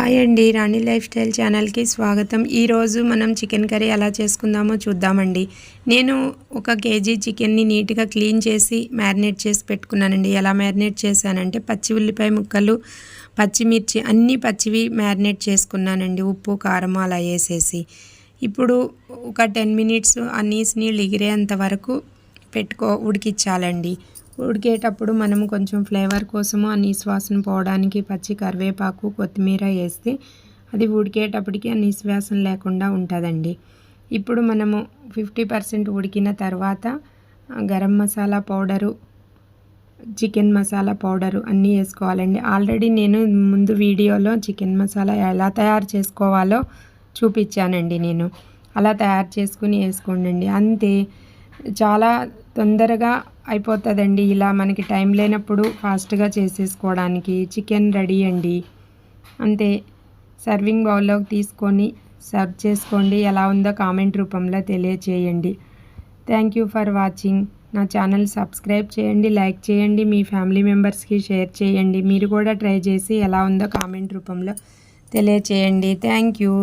Hi అండి రాణి life style ఛానల్కి స్వాగతం. ఈరోజు మనం చికెన్ కర్రీ ఎలా చేసుకుందామో చూద్దామండి. నేను ఒక కేజీ చికెన్ని నీట్గా క్లీన్ చేసి మ్యారినేట్ చేసి పెట్టుకున్నానండి. ఎలా మ్యారినేట్ చేశానంటే పచ్చి ఉల్లిపాయ ముక్కలు పచ్చిమిర్చి అన్నీ పచ్చివి మ్యారినేట్ చేసుకున్నానండి. ఉప్పు కారం అలా వేసేసి. ఇప్పుడు ఒక టెన్ మినిట్స్ ఆ నీసు నీళ్ళు ఎగిరేంత వరకు పెట్టుకో ఉడికిచ్చాలండి ఉడికేటప్పుడు మనం కొంచెం ఫ్లేవర్ కోసము ఆ నీశ్వాసన పోవడానికి పచ్చి కరివేపాకు కొత్తిమీర వేస్తే అది ఉడికేటప్పటికి ఆ నిశ్వాసన లేకుండా ఉంటుందండి. ఇప్పుడు మనము ఫిఫ్టీ పర్సెంట్ ఉడికిన తర్వాత garam masala powder chicken masala powder అన్నీ వేసుకోవాలండి. ఆల్రెడీ నేను ముందు వీడియోలో చికెన్ మసాలా ఎలా తయారు చేసుకోవాలో చూపించానండి నేను. అలా తయారు చేసుకుని వేసుకోండి అంతే చాలా తొందరగా అయిపోతుందండి. ఇలా మనకి టైం లేనప్పుడు ఫాస్ట్గా చేసేసుకోవడానికి చికెన్ రెడీ అండి. అంతే. సర్వింగ్ బౌల్లోకి తీసుకొని సర్వ్ చేసుకోండి. ఎలా ఉందో కామెంట్ రూపంలో తెలియచేయండి. Thank you for watching. నా ఛానల్ సబ్స్క్రైబ్ చేయండి లైక్ చేయండి మీ ఫ్యామిలీ మెంబర్స్కి షేర్ చేయండి. మీరు కూడా ట్రై చేసి ఎలా ఉందో కామెంట్ రూపంలో తెలియచేయండి. Thank you.